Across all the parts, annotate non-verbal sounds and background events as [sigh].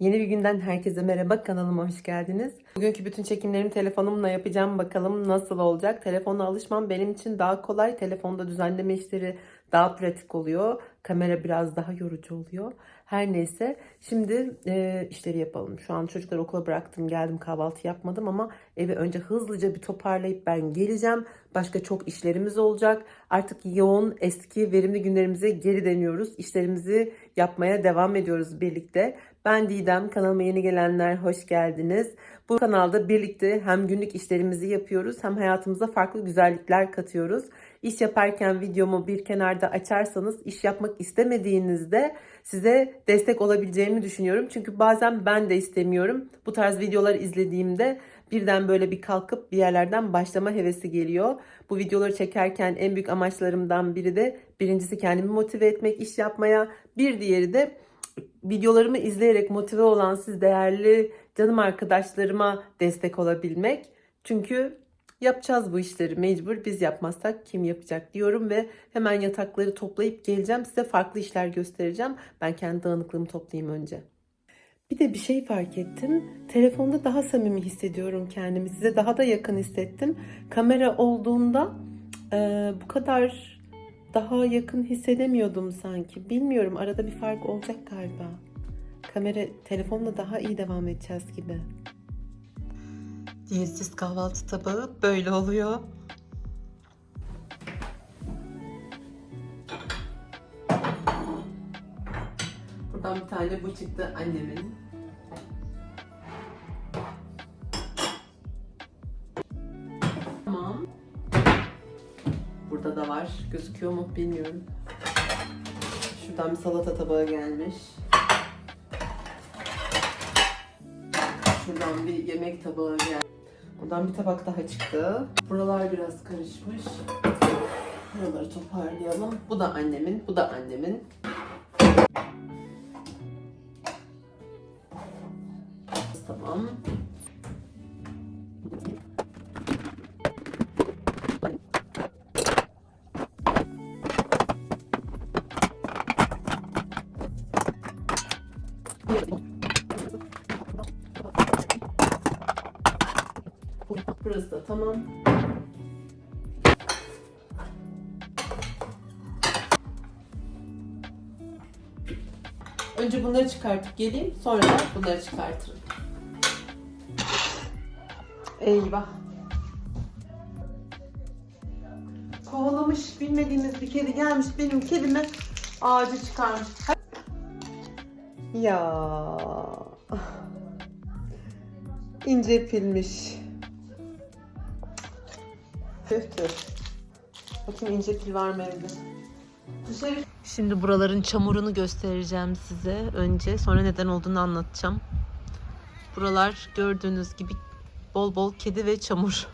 Yeni bir günden herkese merhaba kanalıma hoş geldiniz. Bugünkü bütün çekimlerimi telefonumla yapacağım. Bakalım nasıl olacak. Telefonla alışmam benim için daha kolay. Telefonda düzenleme işleri daha pratik oluyor. Kamera biraz daha yorucu oluyor. Her neyse şimdi e, işleri yapalım. Şu an çocukları okula bıraktım geldim kahvaltı yapmadım ama evi önce hızlıca bir toparlayıp ben geleceğim. Başka çok işlerimiz olacak. Artık yoğun eski verimli günlerimize geri dönüyoruz. İşlerimizi yapmaya devam ediyoruz birlikte. Ben Didem, kanalıma yeni gelenler hoş geldiniz. Bu kanalda birlikte hem günlük işlerimizi yapıyoruz hem hayatımıza farklı güzellikler katıyoruz. İş yaparken videomu bir kenarda açarsanız iş yapmak istemediğinizde size destek olabileceğimi düşünüyorum. Çünkü bazen ben de istemiyorum. Bu tarz videolar izlediğimde birden böyle bir kalkıp bir yerlerden başlama hevesi geliyor. Bu videoları çekerken en büyük amaçlarımdan biri de birincisi kendimi motive etmek, iş yapmaya. Bir diğeri de videolarımı izleyerek motive olan siz değerli canım arkadaşlarıma destek olabilmek. Çünkü yapacağız bu işleri mecbur biz yapmazsak kim yapacak diyorum ve hemen yatakları toplayıp geleceğim size farklı işler göstereceğim. Ben kendi dağınıklığımı toplayayım önce. Bir de bir şey fark ettim. Telefonda daha samimi hissediyorum kendimi. Size daha da yakın hissettim. Kamera olduğunda e, bu kadar daha yakın hissedemiyordum sanki. Bilmiyorum arada bir fark olacak galiba. Kamera telefonla daha iyi devam edeceğiz gibi. Diyetsiz kahvaltı tabağı böyle oluyor. Buradan bir tane bu çıktı annemin. Tamam. Burada da var. Gözüküyor mu bilmiyorum. Şuradan bir salata tabağı gelmiş. Şuradan bir yemek tabağı geldi. Buradan bir tabak daha çıktı. Buralar biraz karışmış. Buraları toparlayalım. Bu da annemin, bu da annemin. Önce bunları çıkartıp geleyim, sonra da bunları çıkartırım. Eyvah. Kovalamış bilmediğimiz bir kedi gelmiş benim kedime ağacı çıkarmış. Ya. İnce pilmiş. Tüh tüh. Bakayım ince pil var mı evde? Şimdi buraların çamurunu göstereceğim size önce. Sonra neden olduğunu anlatacağım. Buralar gördüğünüz gibi bol bol kedi ve çamur.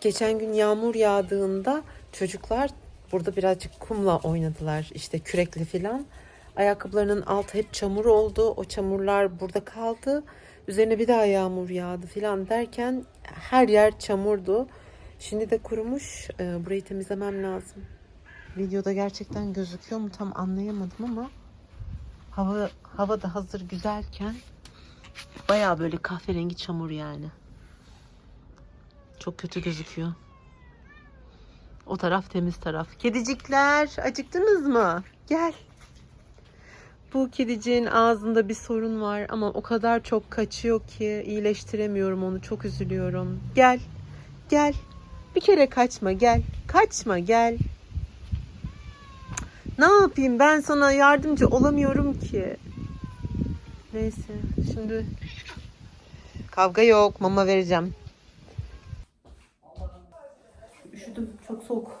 Geçen gün yağmur yağdığında çocuklar burada birazcık kumla oynadılar. işte kürekle filan. Ayakkabılarının altı hep çamur oldu. O çamurlar burada kaldı. Üzerine bir daha yağmur yağdı filan derken her yer çamurdu. Şimdi de kurumuş. Ee, burayı temizlemem lazım. Videoda gerçekten gözüküyor mu tam anlayamadım ama hava hava da hazır güzelken bayağı böyle kahverengi çamur yani. Çok kötü gözüküyor. O taraf temiz taraf. Kedicikler acıktınız mı? Gel. Bu kediciğin ağzında bir sorun var ama o kadar çok kaçıyor ki iyileştiremiyorum onu. Çok üzülüyorum. Gel. Gel. Bir kere kaçma gel. Kaçma gel. Ne yapayım ben sana yardımcı olamıyorum ki. Neyse şimdi kavga yok mama vereceğim. Üşüdüm çok soğuk.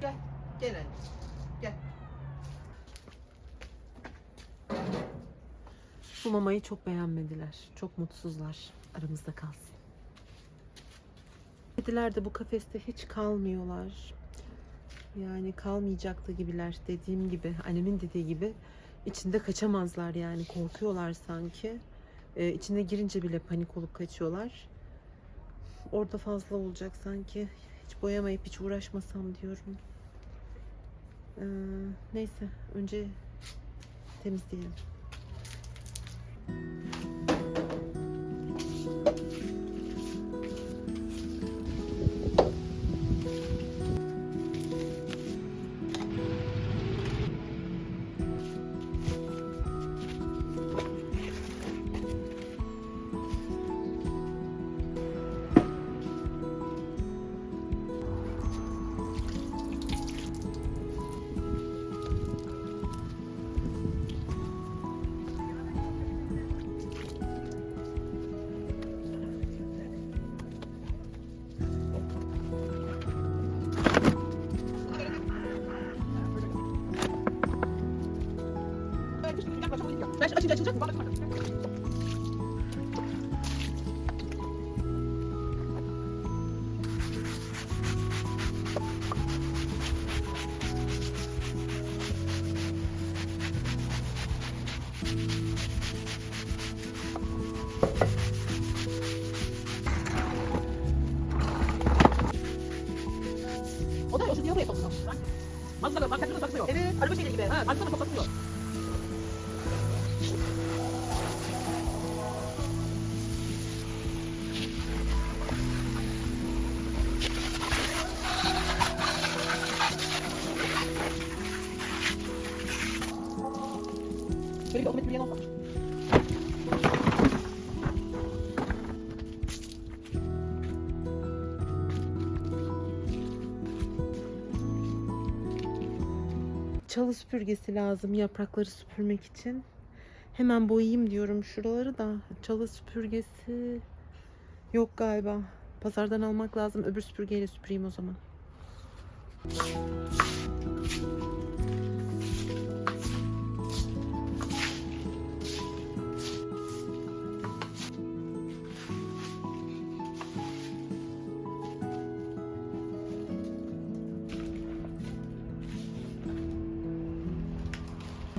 Gel. Gel. Anneciğim. Gel. Bu mamayı çok beğenmediler. Çok mutsuzlar. Aramızda kalsın. Kediler de bu kafeste hiç kalmıyorlar. Yani kalmayacaktı gibiler dediğim gibi. Annemin dediği gibi içinde kaçamazlar yani korkuyorlar sanki. e, içine girince bile panik olup kaçıyorlar. Orada fazla olacak sanki. Hiç boyamayıp hiç uğraşmasam diyorum. Ee, neyse önce temizleyelim. 아 진짜 진짜 고마워. 어떤 요즘 이런 게 있었어. 만수가 막 대표로 썼어요. 얘는 알고 싶은 얘기인데, 만수가 썼어요. Şöyle bir otomatik bir yan olsa. Çalı süpürgesi lazım yaprakları süpürmek için. Hemen boyayayım diyorum şuraları da. Çalı süpürgesi yok galiba. Pazardan almak lazım. Öbür süpürgeyle süpüreyim o zaman.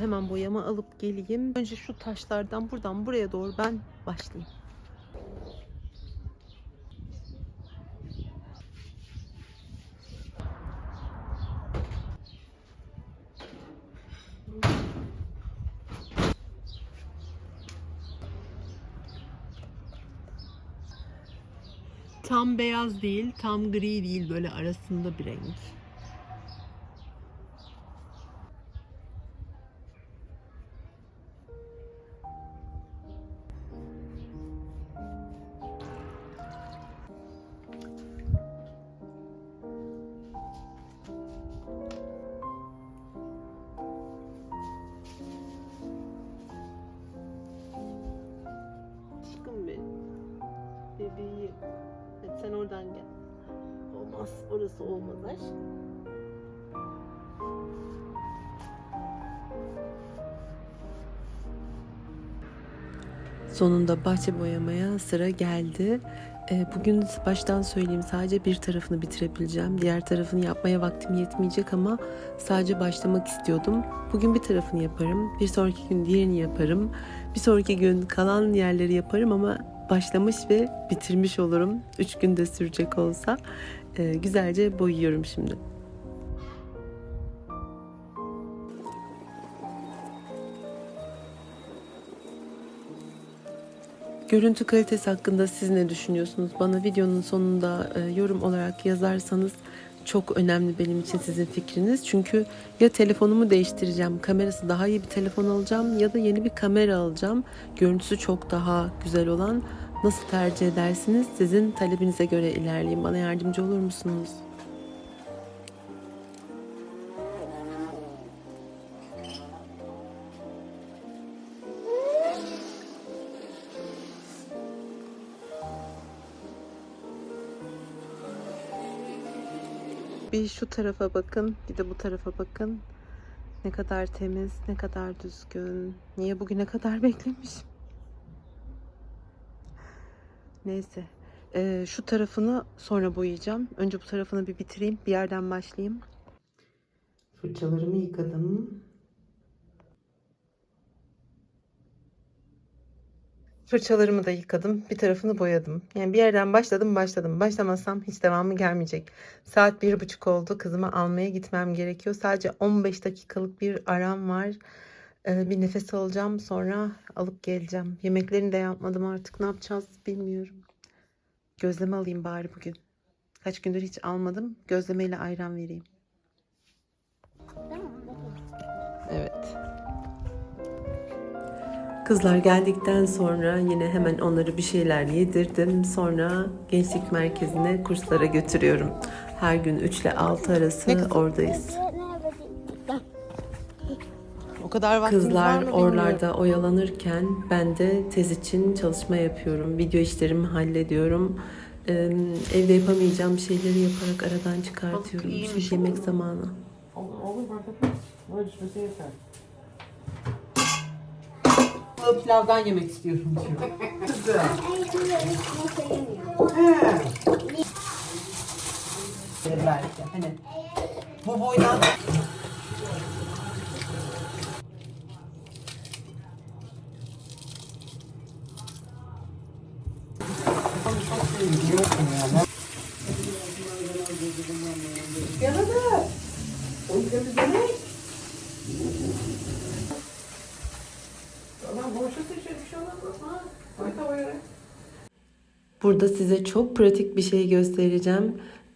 Hemen boyama alıp geleyim. Önce şu taşlardan buradan buraya doğru ben başlayayım. Tam beyaz değil, tam gri değil böyle arasında bir renk. Olmaz. Orası olmaz aşkım. Sonunda bahçe boyamaya sıra geldi. Ee, Bugün baştan söyleyeyim sadece bir tarafını bitirebileceğim. Diğer tarafını yapmaya vaktim yetmeyecek ama sadece başlamak istiyordum. Bugün bir tarafını yaparım. Bir sonraki gün diğerini yaparım. Bir sonraki gün kalan yerleri yaparım ama başlamış ve bitirmiş olurum. Üç günde sürecek olsa. Ee, güzelce boyuyorum şimdi. Görüntü kalitesi hakkında siz ne düşünüyorsunuz? Bana videonun sonunda e, yorum olarak yazarsanız çok önemli benim için sizin fikriniz. Çünkü ya telefonumu değiştireceğim, kamerası daha iyi bir telefon alacağım ya da yeni bir kamera alacağım. Görüntüsü çok daha güzel olan nasıl tercih edersiniz? Sizin talebinize göre ilerleyeyim. Bana yardımcı olur musunuz? Bir şu tarafa bakın, bir de bu tarafa bakın. Ne kadar temiz, ne kadar düzgün. Niye bugüne kadar [laughs] beklemişim? Neyse. Ee, şu tarafını sonra boyayacağım. Önce bu tarafını bir bitireyim. Bir yerden başlayayım. Fırçalarımı yıkadım. Fırçalarımı da yıkadım. Bir tarafını boyadım. Yani bir yerden başladım başladım. Başlamasam hiç devamı gelmeyecek. Saat bir buçuk oldu. Kızımı almaya gitmem gerekiyor. Sadece 15 dakikalık bir aram var. Ee, bir nefes alacağım. Sonra alıp geleceğim. Yemeklerini de yapmadım artık. Ne yapacağız bilmiyorum. Gözleme alayım bari bugün. Kaç gündür hiç almadım. Gözlemeyle ayran vereyim. Evet. Kızlar geldikten sonra yine hemen onları bir şeyler yedirdim. Sonra gençlik merkezine kurslara götürüyorum. Her gün 3 ile 6 arası oradayız. O kadar vaktimiz var Kızlar mı bilmiyorum. oralarda oyalanırken ben de tez için çalışma yapıyorum. Video işlerimi hallediyorum. Ee, evde yapamayacağım şeyleri yaparak aradan çıkartıyorum. iyiymiş Şimdi yemek zamanı. Olur, olur. Böyle düşmesi yeter. Pilavdan yemek istiyorum diyor. Güzel. Belki. Hani bu boydan Yanada. Onu temizlemek. Tamam boşluk için bir şey olmaz. Ha, koy tavaya. Burada size çok pratik bir şey göstereceğim.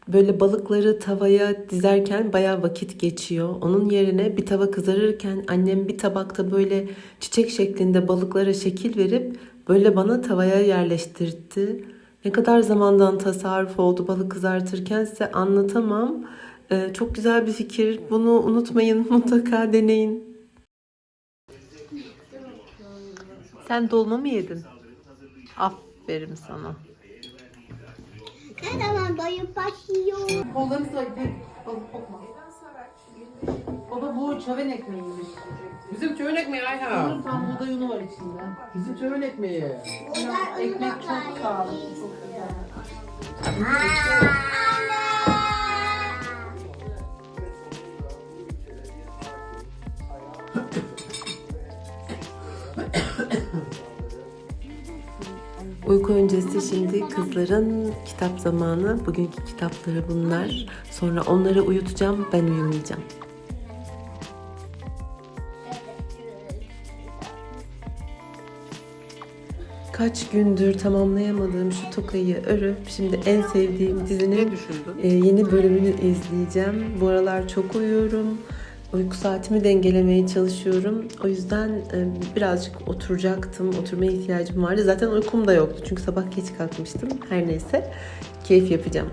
Böyle balıkları tavaya dizerken bayağı vakit geçiyor. Onun yerine bir tava kızarırken annem bir tabakta böyle çiçek şeklinde balıklara şekil verip böyle bana tavaya yerleştirdi. Ne kadar zamandan tasarruf oldu balık kızartırken size anlatamam. Ee, çok güzel bir fikir. Bunu unutmayın. [laughs] Mutlaka deneyin. Sen dolma mı yedin? Aferin sana. Doyum başlıyor? Kollarını sıra gidip balık kokma. Baba bu çöven ekmeğiymiş. Bizim çöven ekmeği Ayha. Tam buğday unu var içinde. Bizim çöven ekmeği. Ekmek çok sağlıklı, çok güzel. Uyku öncesi şimdi kızların kitap zamanı. Bugünkü kitapları bunlar. Sonra onları uyutacağım. Ben uyumayacağım. Kaç gündür tamamlayamadığım şu tokayı örüp şimdi en sevdiğim dizinin e, yeni bölümünü izleyeceğim. Bu aralar çok uyuyorum. Uyku saatimi dengelemeye çalışıyorum. O yüzden e, birazcık oturacaktım. Oturmaya ihtiyacım vardı. Zaten uykum da yoktu. Çünkü sabah geç kalkmıştım. Her neyse. Keyif yapacağım.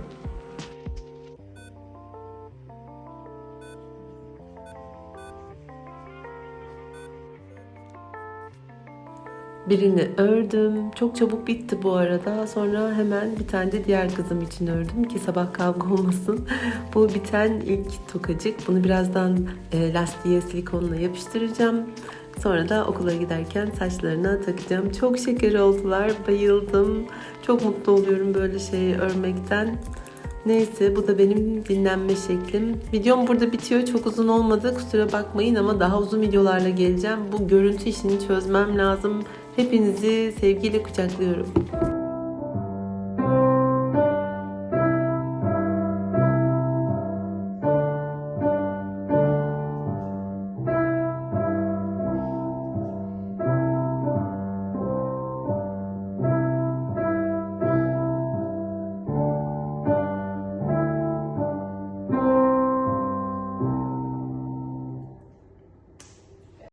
Birini ördüm. Çok çabuk bitti bu arada. Sonra hemen bir tane de diğer kızım için ördüm ki sabah kavga olmasın. bu biten ilk tokacık. Bunu birazdan e, lastiğe silikonla yapıştıracağım. Sonra da okula giderken saçlarına takacağım. Çok şeker oldular. Bayıldım. Çok mutlu oluyorum böyle şeyi örmekten. Neyse bu da benim dinlenme şeklim. Videom burada bitiyor. Çok uzun olmadı. Kusura bakmayın ama daha uzun videolarla geleceğim. Bu görüntü işini çözmem lazım. Hepinizi sevgiyle kucaklıyorum.